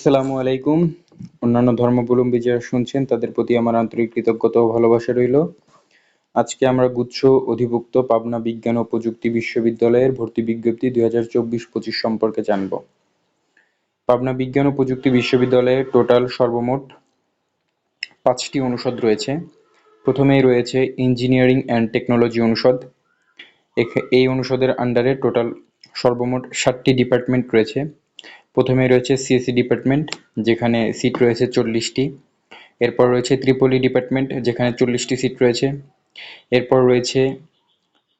আসসালামু আলাইকুম। অন্যান্য ধর্মাবলম্বী যারা শুনছেন, তাদের প্রতি আমার আন্তরিক কৃতজ্ঞতা ও ভালোবাসা রইল। আজকে আমরা গুচ্ছ অধিভুক্ত পাবনা বিজ্ঞান ও প্রযুক্তি বিশ্ববিদ্যালয়ের ভর্তি বিজ্ঞপ্তি দুই হাজার চব্বিশ পঁচিশ সম্পর্কে জানব। পাবনা বিজ্ঞান ও প্রযুক্তি বিশ্ববিদ্যালয়ে টোটাল সর্বমোট পাঁচটি অনুষদ রয়েছে। প্রথমেই রয়েছে ইঞ্জিনিয়ারিং অ্যান্ড টেকনোলজি অনুষদ। এই অনুষদের আন্ডারে টোটাল সর্বমোট ষাটটি ডিপার্টমেন্ট রয়েছে। প্রথমে রয়েছে সিএসসি ডিপার্টমেন্ট যেখানে সিট রয়েছে চল্লিশটি। এরপর রয়েছে ত্রিপলি ডিপার্টমেন্ট যেখানে চল্লিশটি সিট রয়েছে। এরপর রয়েছে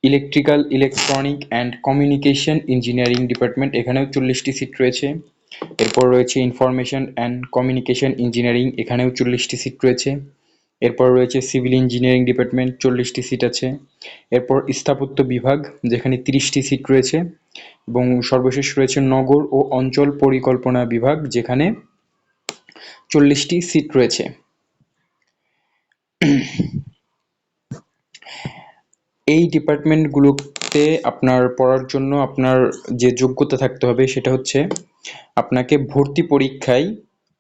electrical electronic and communication engineering department এখানেও চল্লিশটি সিট রয়েছে। এরপর রয়েছে ইনফরমেশন অ্যান্ড কমিউনিকেশন ইঞ্জিনিয়ারিং এখানেও চল্লিশটি সিট রয়েছে। এরপর রয়েছে সিভিল ইঞ্জিনিয়ারিং ডিপার্টমেন্ট, চল্লিশটি সিট আছে। এরপর স্থাপত্য বিভাগ, যেখানে তিরিশটি সিট রয়েছে এবং সর্বশেষ রয়েছে নগর ও অঞ্চল পরিকল্পনা বিভাগ, যেখানে চল্লিশটি সিট রয়েছে। এই ডিপার্টমেন্টগুলোতে আপনার পড়ার জন্য আপনার যে যোগ্যতা থাকতে হবে সেটা হচ্ছে আপনাকে ভর্তি পরীক্ষায়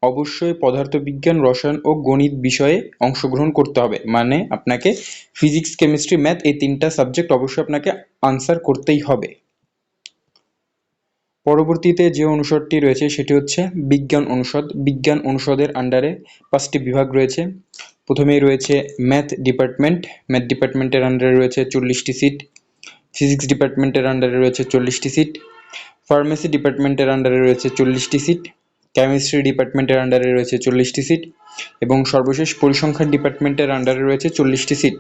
অবশ্যই পদার্থবিজ্ঞান, রসায়ন ও গণিত বিষয়ে অংশগ্রহণ করতে হবে। মানে আপনাকে ফিজিক্স কেমিস্ট্রি ম্যাথ এই তিনটা সাবজেক্ট অবশ্যই আপনাকে আনসার করতেই হবে। পরবর্তীতে যে অনুষদটি রয়েছে সেটি হচ্ছে বিজ্ঞান অনুষদ। বিজ্ঞান অনুষদের আন্ডারে পাঁচটি বিভাগ রয়েছে। প্রথমেই রয়েছে ম্যাথ ডিপার্টমেন্ট ম্যাথ ডিপার্টমেন্টের আন্ডারে রয়েছে চল্লিশটি সিট ফিজিক্স ডিপার্টমেন্টের আন্ডারে রয়েছে চল্লিশটি সিট ফার্মেসি ডিপার্টমেন্টের আন্ডারে রয়েছে চল্লিশটি সিট কেমিস্ট্রি ডিপার্টমেন্টের আন্ডারে রয়েছে চল্লিশটি সিট এবং সর্বশেষ পরিসংখ্যান ডিপার্টমেন্টের আন্ডারে রয়েছে চল্লিশটি সিট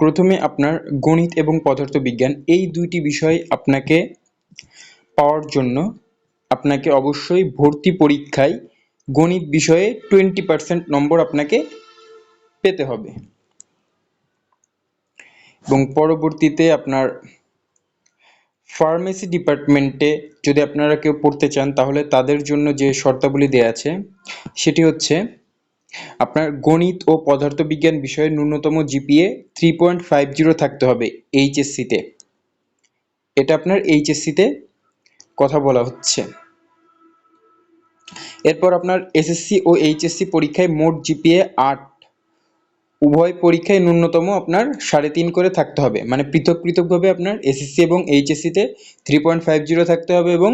প্রথমে আপনার গণিত এবং পদার্থবিজ্ঞান, এই দুইটি বিষয় আপনাকে পাওয়ার জন্য আপনাকে অবশ্যই ভর্তি পরীক্ষায় গণিত বিষয়ে টোয়েন্টি পার্সেন্ট নম্বর আপনাকে পেতে হবে। এবং পরবর্তীতে আপনার ফার্মেসি ডিপার্টমেন্টে যদি আপনারা কেউ পড়তে চান, তাহলে তাদের জন্য যে শর্তাবলী দেওয়া আছে, সেটি হচ্ছে আপনার গণিত ও পদার্থবিজ্ঞান বিষয়ে ন্যূনতম GPA three point five zero থাকতে হবে এইচএসসিতে এটা আপনার এইচএসসিতে কথা বলা হচ্ছে। এরপর আপনার এসএসসি ও এইচএসসি পরীক্ষায় মোট জিপিএ আট উভয় পরীক্ষায় ন্যূনতম আপনার সাড়ে তিন করে থাকতে হবে। মানে পৃথক পৃথকভাবে আপনার এসএসসি এবং এইচএসসিতে থ্রি পয়েন্ট ফাইভ জিরো থাকতে হবে এবং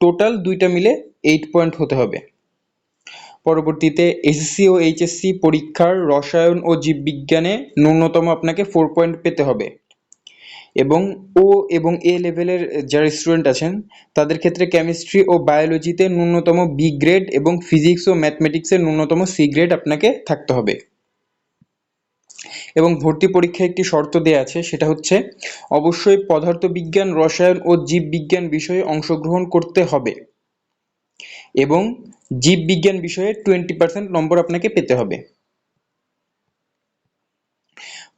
টোটাল দুইটা মিলে এইট পয়েন্ট হতে হবে। পরবর্তীতে এসএসসি ও এইচএসসি পরীক্ষার রসায়ন ও জীববিজ্ঞানে ন্যূনতম আপনাকে ফোর পয়েন্ট পেতে হবে। এবং ও এবং এ লেভেলের যারা স্টুডেন্ট আছেন, তাদের ক্ষেত্রে কেমিস্ট্রি ও বায়োলজিতে ন্যূনতম বি গ্রেড এবং ফিজিক্স ও ম্যাথমেটিক্সের ন্যূনতম সি গ্রেড আপনাকে থাকতে হবে। এবং ভর্তি পরীক্ষায় একটি শর্ত দেওয়া আছে, সেটা হচ্ছে অবশ্যই পদার্থবিজ্ঞান, রসায়ন ও জীববিজ্ঞান বিষয়ে অংশগ্রহণ করতে হবে এবং জীববিজ্ঞান বিষয়ে টোয়েন্টি পার্সেন্ট নম্বর আপনাকে পেতে হবে।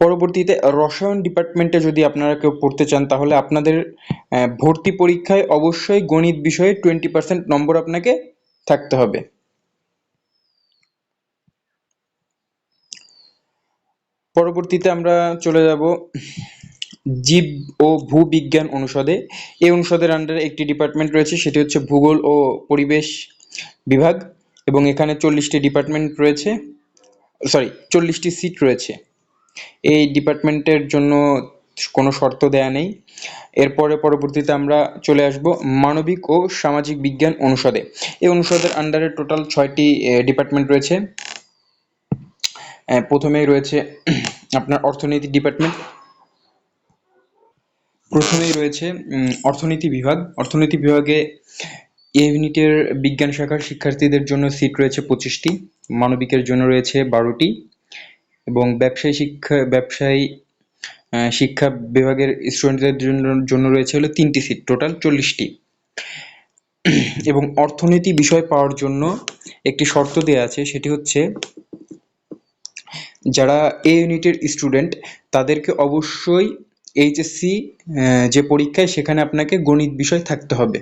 পরবর্তীতে রসায়ন ডিপার্টমেন্টে যদি আপনারা কেউ পড়তে চান, তাহলে আপনাদের ভর্তি পরীক্ষায় অবশ্যই গণিত বিষয়ে টোয়েন্টি পার্সেন্ট নম্বর আপনাকে থাকতে হবে। পরবর্তীতে আমরা চলে যাব জীব ও ভূবিজ্ঞান অনুষদে। এই অনুষদের আন্ডারে একটি ডিপার্টমেন্ট রয়েছে, সেটি হচ্ছে ভূগোল ও পরিবেশ বিভাগ এবং এখানে চল্লিশটি ডিপার্টমেন্ট রয়েছে সরি চল্লিশটি সিট রয়েছে। এই ডিপার্টমেন্টের জন্য কোনো শর্ত দেয়া নেই। এরপরে পরবর্তীতে আমরা চলে আসব মানবিক ও সামাজিক বিজ্ঞান অনুষদে। এই অনুষদের আন্ডারে টোটাল ছয়টি ডিপার্টমেন্ট রয়েছে। প্রথমেই রয়েছে আপনার অর্থনীতি ডিপার্টমেন্ট প্রথমেই রয়েছে অর্থনীতি বিভাগ। অর্থনীতি বিভাগে এ ইউনিটের বিজ্ঞান শাখার শিক্ষার্থীদের জন্য সিট রয়েছে পঁচিশটি। মানবিকের জন্য রয়েছে বারোটি। এবং ব্যবসায়ী শিক্ষা ব্যবসায়ী শিক্ষা বিভাগের স্টুডেন্টদের জন্য রয়েছে হলো তিনটি সিট টোটাল চল্লিশটি। এবং অর্থনীতি বিষয় পাওয়ার জন্য একটি শর্ত দেওয়া আছে, সেটি হচ্ছে যারা এ ইউনিটের স্টুডেন্ট তাদেরকে অবশ্যই এইচএসসি যে পরীক্ষায় সেখানে আপনাকে গণিত বিষয় থাকতে হবে।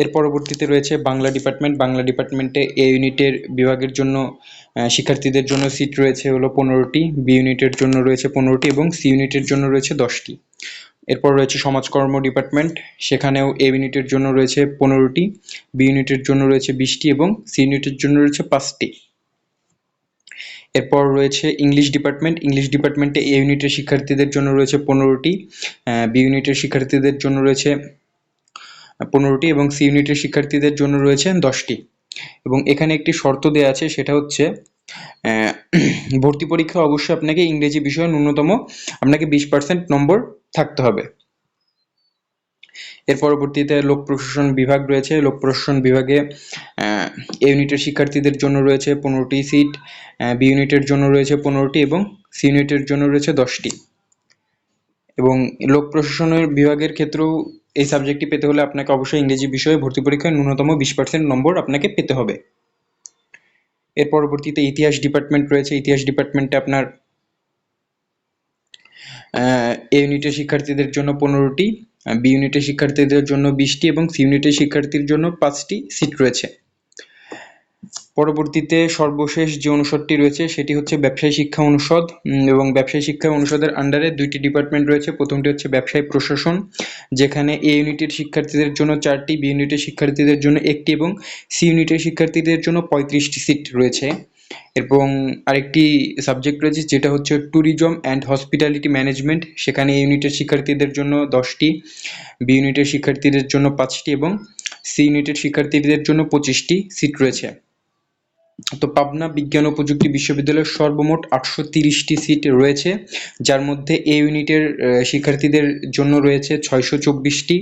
এর পরবর্তীতে রয়েছে বাংলা ডিপার্টমেন্ট বাংলা ডিপার্টমেন্টে এ ইউনিটের বিভাগের জন্য শিক্ষার্থীদের জন্য সিট রয়েছে হলো পনেরোটি। বি ইউনিটের জন্য রয়েছে পনেরোটি এবং সি ইউনিটের জন্য রয়েছে দশটি। এরপর রয়েছে সমাজকর্ম ডিপার্টমেন্ট সেখানেও এ ইউনিটের জন্য রয়েছে পনেরোটি। বি ইউনিটের জন্য রয়েছে বিশটি এবং সি ইউনিটের জন্য রয়েছে পাঁচটি। এরপর রয়েছে ইংলিশ ডিপার্টমেন্ট ইংলিশ ডিপার্টমেন্টে এ ইউনিটের শিক্ষার্থীদের জন্য রয়েছে পনেরোটি বি ইউনিটের শিক্ষার্থীদের জন্য রয়েছে পনেরোটি এবং সি ইউনিটের শিক্ষার্থীদের জন্য রয়েছে দশটি। এবং এখানে একটি শর্ত দেওয়া আছে, সেটা হচ্ছে ভর্তি পরীক্ষা অবশ্যই আপনাকে ইংরেজি বিষয়ে ন্যূনতম আপনাকে বিশ পার্সেন্ট নম্বর থাকতে হবে। এর পরবর্তীতে লোক প্রশাসন বিভাগ রয়েছে। লোক প্রশাসন বিভাগে এ ইউনিটের শিক্ষার্থীদের জন্য রয়েছে পনেরোটি সিট বি ইউনিটের জন্য রয়েছে পনেরোটি এবং সি ইউনিটের জন্য রয়েছে দশটি। এবং লোক প্রশাসনের বিভাগের ক্ষেত্রেও এই সাবজেক্টটি পেতে হলে আপনাকে অবশ্যই ইংরেজি বিষয়ে ভর্তি পরীক্ষায় ন্যূনতম বিশ পার্সেন্ট নম্বর আপনাকে পেতে হবে। এর পরবর্তীতে ইতিহাস ডিপার্টমেন্ট রয়েছে। ইতিহাস ডিপার্টমেন্টে আপনার এ ইউনিটের শিক্ষার্থীদের জন্য পনেরোটি বি ইউনিটের শিক্ষার্থীদের জন্য বিশটি এবং সি ইউনিটের শিক্ষার্থীর জন্য পাঁচটি সিট রয়েছে। পরবর্তীতে সর্বশেষ যে অনুষদটি রয়েছে, সেটি হচ্ছে ব্যবসায় শিক্ষা অনুষদ। এবং ব্যবসায় শিক্ষা অনুষদের আন্ডারে দুইটি ডিপার্টমেন্ট রয়েছে। প্রথমটি হচ্ছে ব্যবসায় প্রশাসন, যেখানে এ ইউনিটের শিক্ষার্থীদের জন্য চারটি বি ইউনিটের শিক্ষার্থীদের জন্য একটি এবং সি ইউনিটের শিক্ষার্থীদের জন্য পঁয়ত্রিশটি সিট রয়েছে। এবং আরেকটি সাবজেক্ট রয়েছে, যেটা হচ্ছে ট্যুরিজম অ্যান্ড হসপিটালিটি ম্যানেজমেন্ট সেখানে এ ইউনিটের শিক্ষার্থীদের জন্য দশটি বি ইউনিটের শিক্ষার্থীদের জন্য পাঁচটি এবং সি ইউনিটের শিক্ষার্থীদের জন্য পঁচিশটি সিট রয়েছে। তো পাবনা বিজ্ঞান ও প্রযুক্তি বিশ্ববিদ্যালয়ের সর্বমোট আটশো তিরিশটি সিট রয়েছে, যার মধ্যে এ ইউনিটের শিক্ষার্থীদের জন্য রয়েছে ছয়শো চব্বিশটি,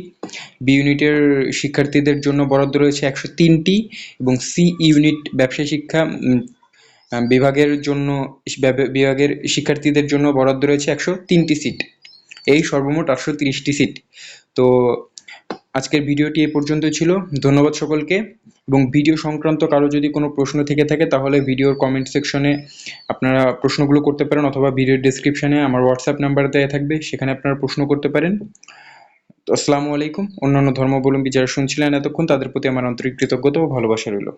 বি ইউনিটের শিক্ষার্থীদের জন্য বরাদ্দ রয়েছে একশো তিনটি এবং সি ইউনিট ব্যবসায় শিক্ষা বিভাগের জন্য বিভাগের শিক্ষার্থীদের জন্য বরাদ্দ রয়েছে একশো তিনটি সিট। এই সর্বমোট আটশো তিরিশটি সিট। তো আজকের ভিডিওটি এ পর্যন্ত ছিল। ধন্যবাদ সকলকে। এবং ভিডিও সংক্রান্ত কারও যদি কোনো প্রশ্ন থেকে থাকে, তাহলে ভিডিওর কমেন্ট সেকশনে আপনারা প্রশ্নগুলো করতে পারেন অথবা ভিডিওর ডিসক্রিপশানে আমার হোয়াটসঅ্যাপ নাম্বার দেওয়া থাকবে, সেখানে আপনারা প্রশ্ন করতে পারেন। তো আসসালামু আলাইকুম। অন্যান্য ধর্মাবলম্বী যারা শুনছিলেন এতক্ষণ, তাদের প্রতি আমার আন্তরিক কৃতজ্ঞতা ও ভালোবাসা রইল।